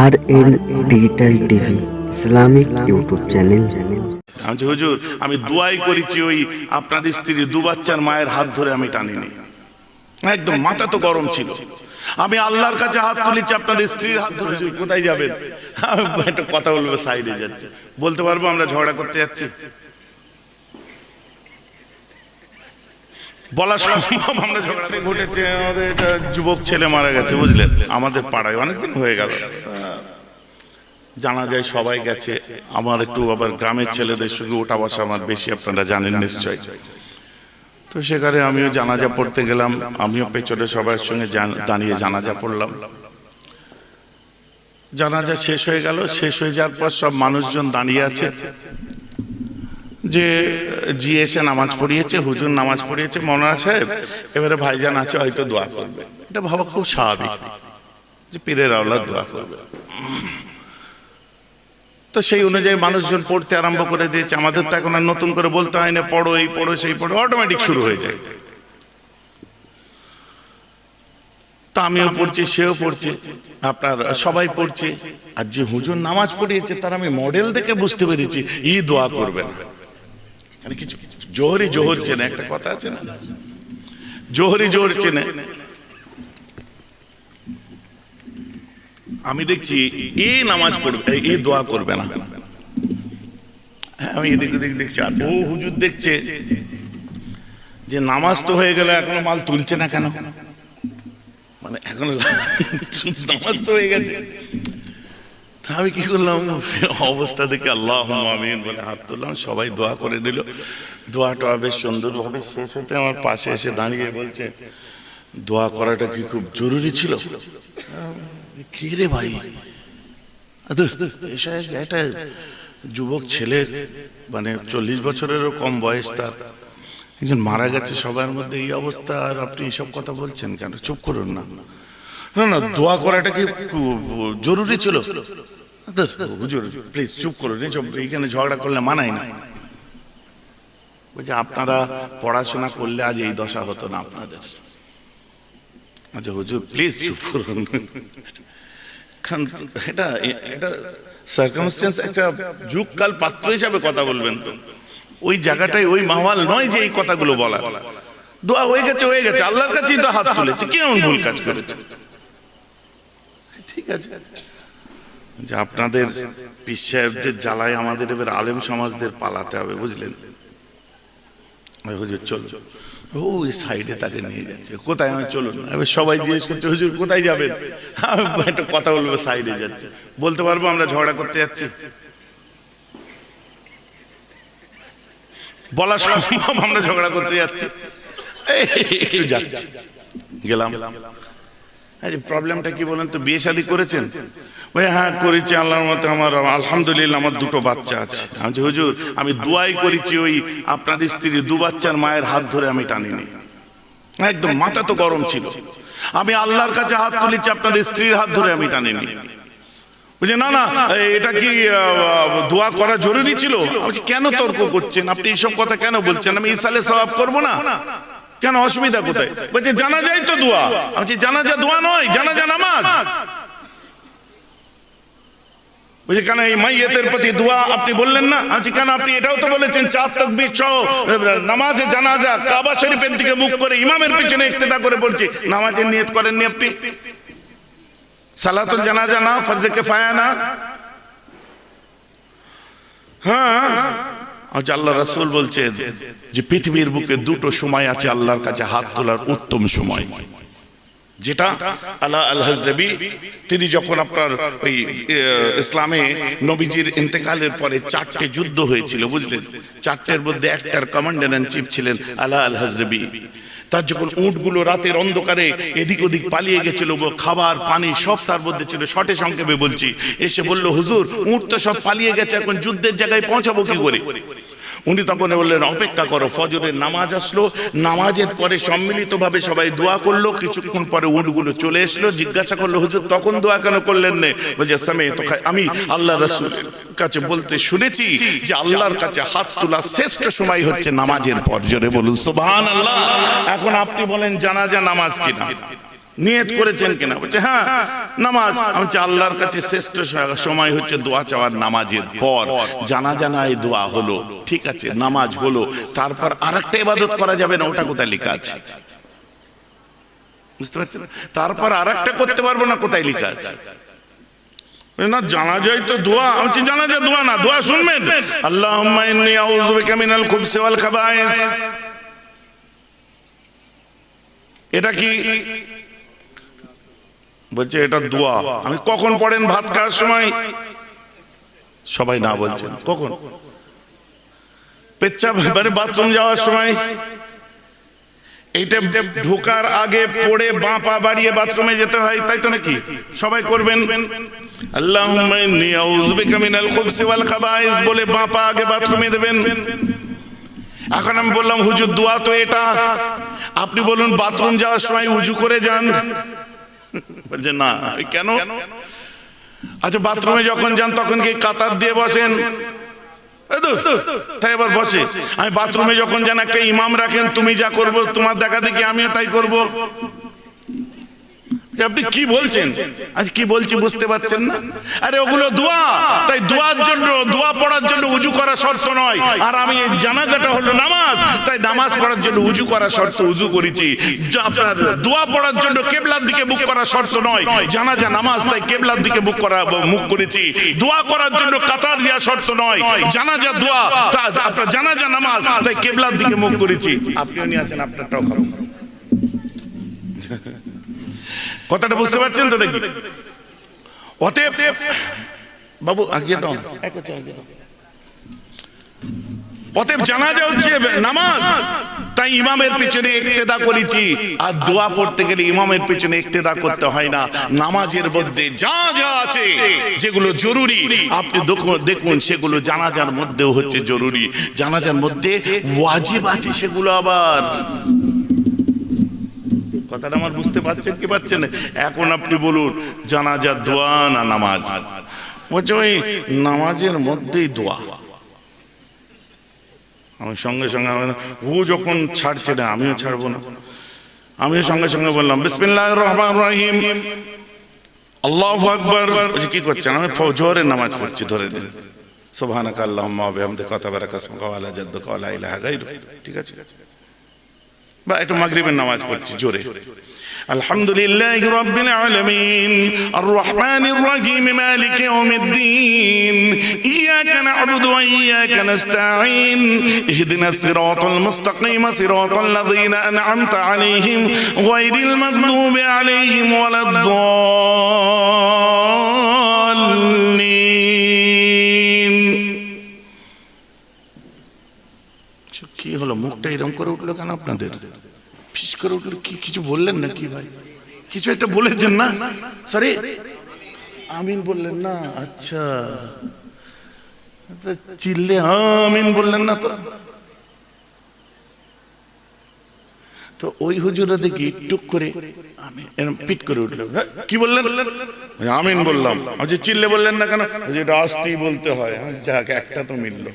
R N digital TV Islamic YouTube channel আমি হুজুর, আমি দোয়াই করেছি ওই আপনার স্ত্রী দু বাচ্চার মায়ের হাত ধরে আমি টানিনি। একদম মাথা তো গরম ছিল। আমি আল্লাহর কাছে হাত তুলেছি, আপনার স্ত্রীর হাত ধরে কোথায় যাবেন? একটা কথা বলব সাইডে যাচ্ছে। বলতে পারব আমরা ঝগড়া করতে যাচ্ছি? বলা সম্ভব আমরা ঝগড়া ঘটেছে, আমাদের যুবক ছেলে মারা গেছে, বুঝলেন? আমাদের পাড়ায় অনেকদিন হয়ে গেল। জানা যায় সবাই গেছে। আমার একটু আবার গ্রামের ছেলেদের সঙ্গে ওঠা বসা আমার বেশি, আপনারা জানেন নিশ্চয়। তো সেখানে আমিও জানাজা পড়তে গেলাম, আমিও পেছনে সবার সঙ্গে দাঁড়িয়ে জানাজা পড়লাম। জানাজা শেষ হয়ে গেল, শেষ হয়ে যাওয়ার পর সব মানুষজন দাঁড়িয়ে আছে। যে জি এসে নামাজ পড়িয়েছে, হুজুর নামাজ পড়িয়েছে মনোরা সাহেব, এবারে ভাইজান আছে, হয়তো দোয়া করবে। এটা ভাবা খুব স্বাভাবিক যে পীরের আওলাদ দোয়া করবে। তো সেই অনুযায়ী মানুষজন পড়তে আরম্ভ করে দিয়েছে। আমাদের তো এখন আর নতুন করে বলতে হয় না, পড়ো, এই পড়ো, সেই পড়ো অটোমেটিক শুরু হয়ে যায়। তা আমিও পড়ছি, সেও পড়ছে, আপনার সবাই পড়ছে। আর যে হুজুর নামাজ পড়িয়েছে, তার আমি মডেল দেখে বুঝতে পেরেছি, ই দোয়া করবে না। মানে জোহরি জোহর চেনে, একটা কথা আছে না? জোহরি জোহর চেনে। আমি দেখছি এ নামাজ পড়বে এই দোয়া করবে না। হ্যাঁ, আমি এদিক ওদিক দেখছি আর ও হুজুর দেখছে যে নামাজ তো হয়ে গেল এখনও মাল তুলছে না কেন? মানে এখনও নামাজ তো হয়ে গেছে। আমি কি করলাম? অবস্থা দেখে আল্লাহ আমিন বলে হাত তুললাম সবাই দোয়া করে দিল দোয়াটা বেশ সুন্দরভাবে শেষ হতে আমার পাশে এসে দাঁড়িয়ে বলছে দোয়া করাটা কি খুব জরুরি ছিল? কি রে ভাই একটা যুবক ছেলে মানে চল্লিশ বছরেরও কম বয়স তার। একজন মারা গেছে সবার মধ্যে, এই অবস্থা আর আপনি এসব কথা বলছেন কেন? চুপ করুন না। না না, দোয়া করাটা কি জরুরি ছিল? হুজুর প্লিজ চুপ করুন এসব এইখানে ঝগড়া করলে মানাই না। বলছে, আপনারা পড়াশোনা করলে আজ এই দশা হতো না আপনাদের। আচ্ছা হুজুর প্লিজ চুপ করুন। কারণ এটা এটা সার্কামস্টেন্স একটা যুগকাল পাত্র হিসাবে কথা বলবেন তো। ওই জায়গাটায় ওই মাহওয়াল নয় যে এই কথাগুলো বলা দোয়া হয়ে গেছে হয়ে গেছে, আল্লাহর কাছেই তো হাত তুলেছে, কি এমন ভুল কাজ করেছে? ঠিক আছে। যে আপনাদের পিস সাহেবদের জ্বালায় আমাদের এবার আলেম সমাজদের পালাতে হবে, বুঝলেন? হুজুর চল ওই সাইডে তাকে নিয়ে যাচ্ছে। কোথায়? আমি চলুন এবার সবাই জিজ্ঞেস করছে হুজুর কোথায় যাবেন? আমি একটা কথা বলব সাইডে যাচ্ছে। বলতে পারব আমরা ঝগড়া করতে যাচ্ছি? বলা সম্ভব আমরা ঝগড়া করতে যাচ্ছি? একটু যাচ্ছি। গেলাম। আরে প্রবলেমটা কি বলেন তো? বিয়ে শাদী করেছেন? ভাই হ্যাঁ করেছি, আল্লাহর মতে আমার, আলহামদুলিল্লাহ, আমার দুটো বাচ্চা আছে। আমি হুজুর, আমি দুয়াই করেছি ওই আপনার স্ত্রী দু বাচ্চার মায়ের হাত ধরে আমি টানিনি। একদম, মাথা তো গরম ছিল। আমি আল্লাহর কাছে হাত তুলেছি, আপনার স্ত্রীর হাত ধরে আমি টানিনি। বলছে, না না, এটা কি দোয়া করা জরুরি ছিল? কেন তর্ক করছেন? আপনি এইসব কথা কেন বলছেন? আমি ইসালে সওয়াব করব না? কেন অসুবিধা কোথায়? বলছে জানা যায় তো দোয়া। আমি বলছি, জানাজা দোয়া নয় জানাজা নামাজ। বলছে কেন এই মাইয়েতের প্রতি দোয়া আপনি বললেন না? আচ্ছা কেন আপনি এটাও তো বলেছেন চার তকবির নামাজে জানাজা কাবা শরীফের দিকে মুখ করে ইমামের পিছনে ইক্তেদা করে বলছি নামাজের নিয়ত করেননি আপনি। সালাতুল জানাজা না ফরজে কেফায়া না। হ্যাঁ আজ আল্লাহ রাসূল বলছেন যে পৃথিবীর বুকে দুটো সময় আছে আল্লাহর কাছে হাত তোলার উত্তম সময়। যেটা আল্লাহ আল হাজরবি তিনি যখন আপনার ওই ইসলামে নবীজির ইন্তেকালের পরে চারটে যুদ্ধ হয়েছিল, বুঝলেন? চারটের মধ্যে একটার কমান্ডার ইন চিফ ছিলেন আল্লাহ আল হাজরবি তার যখন উটগুলো রাতের অন্ধকারে এদিক ওদিক পালিয়ে গেছিল, খাবার, পানি সব তার মধ্যে ছিল, শটে সংক্ষেপে বলছি। এসে বলল, হুজুর, উট তো সব পালিয়ে গেছে, এখন যুদ্ধের জায়গায় পৌঁছাবো কি করে? উনি তখন বললেন, অপেক্ষা করো, ফজরের নামাজ আসলো। নামাজের পরে সম্মিলিতভাবে সবাই দোয়া করল। কিছুক্ষণ পরে উটগুলো চলে এসলো, জিজ্ঞাসা করল, হুজুর, তখন দোয়া কেন করলেন না? আমি আল্লাহ রসুলের কাছে বলতে শুনেছি যে আল্লাহর কাছে হাত তোলা শ্রেষ্ঠ সময় হচ্ছে নামাজের পর। জোরে বলুন আল্লাহ এখন আপনি বলেন, জানাজা নামাজ কিনা? নিয়ত করেছেন কিনা? বলছে হ্যাঁ নামাজ। আমি আল্লাহর কাছে শ্রেষ্ঠ সময় হচ্ছে দোয়া চাওয়ার নামাজের পর। জানা জানা এই দোয়া হলো। ঠিক আছে নামাজ হলো। তারপর আরেকটা ইবাদত করা যাবে না ওটা কোথায় লেখা আছে? বুঝতে পারছেন? তারপর আরেকটা করতে পারব না কোথায় লেখা আছে? না জানা যায় তো দোয়া। আমি জানা যায় দোয়া না দোয়া শুনবেন? আল্লাহুম্মা ইন্নী আউযু বিকা মিনাল খুবসি ওয়াল খাবায়েস এটা কি বলছে এটা দোয়া। আমি কখন পড়েন ভাত খাওয়ার সময়? সবাই না বলছেন। কখন? পেচ্ছাপ মানে বাথরুম যাওয়ার সময়। এইটা ঢোকার আগে পড়ে বাঁ পা বাড়িয়ে বাথরুমে যেতে হয় তাই তো নাকি? সবাই করবেন? আল্লাহুম্মা ইন্নী আউযু বিকা মিনাল খুবসি ওয়াল খাবায়েস বলে বাঁ পা আগে বাথরুমে দেবেন। এখন আমি বললাম হুজুর দোয়া তো এটা। আপনি বলুন বাথরুম যাওয়ার সময় উজু করে যান। বলছে না কেন? আচ্ছা বাথরুমে যখন যান তখন কি কাতার দিয়ে বসেন? তাই এবার বসে। আমি বাথরুমে যখন যান একটা ইমাম রাখেন তুমি যা করব তোমার দেখা দেখি আমিও তাই করব। আপনি কি বলছেন? আজ কি বলছি বুঝতে পারছেন না? আরে ওগুলো দোয়া। তাই দোয়ার জন্য, দোয়া পড়ার জন্য উজু করা শর্ত নয়। আর আমি জানাজাটা হলো নামাজ। তাই নামাজ পড়ার জন্য উজু করা শর্ত উজু করেছি। আপনার দোয়া পড়ার জন্য কেবলার দিকে মুখ করা শর্ত নয়। জানাজা, নামাজ, তাই কেবলার দিকে মুখ করা মুখ করেছি। দোয়া করার জন্য কাতার দেওয়া শর্ত নয়। জানাজা, দোয়া আপনার জানাজা, নামাজ, তাই কেবলার দিকে মুখ করেছি। আপনিও নিয়ে আছেন আপনারটাও খাব। কথাটা বুঝতে পারছেন তো নাকি? অতএব, বাবু, আগে দাও। এক হচ্ছে দাও। অতএব হচ্ছে, নামাজ, তাই ইমামের পিছনে ইক্তেদা করেছি। আর দোয়া পড়তে গেলে ইমামের পিছনে ইক্তেদা করতে হয় না। নামাজের মধ্যে যা যা আছে, যেগুলো জরুরি, আপনি দেখুন, সেগুলো জানাজার মধ্যেও হচ্ছে জরুরি। জানাজার মধ্যে ওয়াজিব আছে সেগুলো আবার। কথাটা আমার বুঝতে পারছেন কি পাচ্ছেন না? এখন আপনি বলুন, জানাজার দোয়া না নামাজ? বলছে ওই নামাজের মধ্যেই দোয়া। আমি সঙ্গে সঙ্গে ও যখন ছাড়ছে না, আমিও ছাড়বো না। আমিও সঙ্গে সঙ্গে বললাম বিসমিল্লাহ রহমান রহিম। আল্লাহ আকবর। কি করছেন? আমি জোহরের নামাজ পড়ছি, ধরে নিন। সুবহানাক আল্লাহুম্মা ওয়া বিহামদিকা, ওয়া তাবারাকা ইসমুকা ওয়া লা জাদ্দুকা, ওয়া লা ইলাহা গায়রুক ঠিক আছে? বা একটু মাগরিবের নামাজ পড়ছি জোরে আলহামদুলিল্লাহ রব্বিল আলামিন আর রহমানির রহিম মালিক ইয়াউমিদ্দিন ইয়াকা না'বুদু ওয়া ইয়াকা নাস্তাঈন ইহদিনাস সিরাতাল মুস্তাকিম সিরাতাল লাযীনা আন'আমতা আলাইহিম গায়রিল মাগদুবি আলাইহিম ওয়ালাদ-দাল্লিন কি হলো? মুখটা এরকম করে উঠল কেন আপনাদের? ফিস করে উঠল? কি কিছু বললেন না কি ভাই? কিছু একটা বলেছেন না? সরি আমিন বললেন না আচ্ছা। চিল্লে আমিন বললেন না তো। তো ওই হুজুরা দেখি টুক করে আমি এরম পিট করে উঠল। হ্যাঁ, কি বললেন? আমিন বললাম। আচ্ছা চিল্লে বললেন না কেন? আস্তেই বলতে হয়। হ্যাঁ, যাক একটা তো মিললো।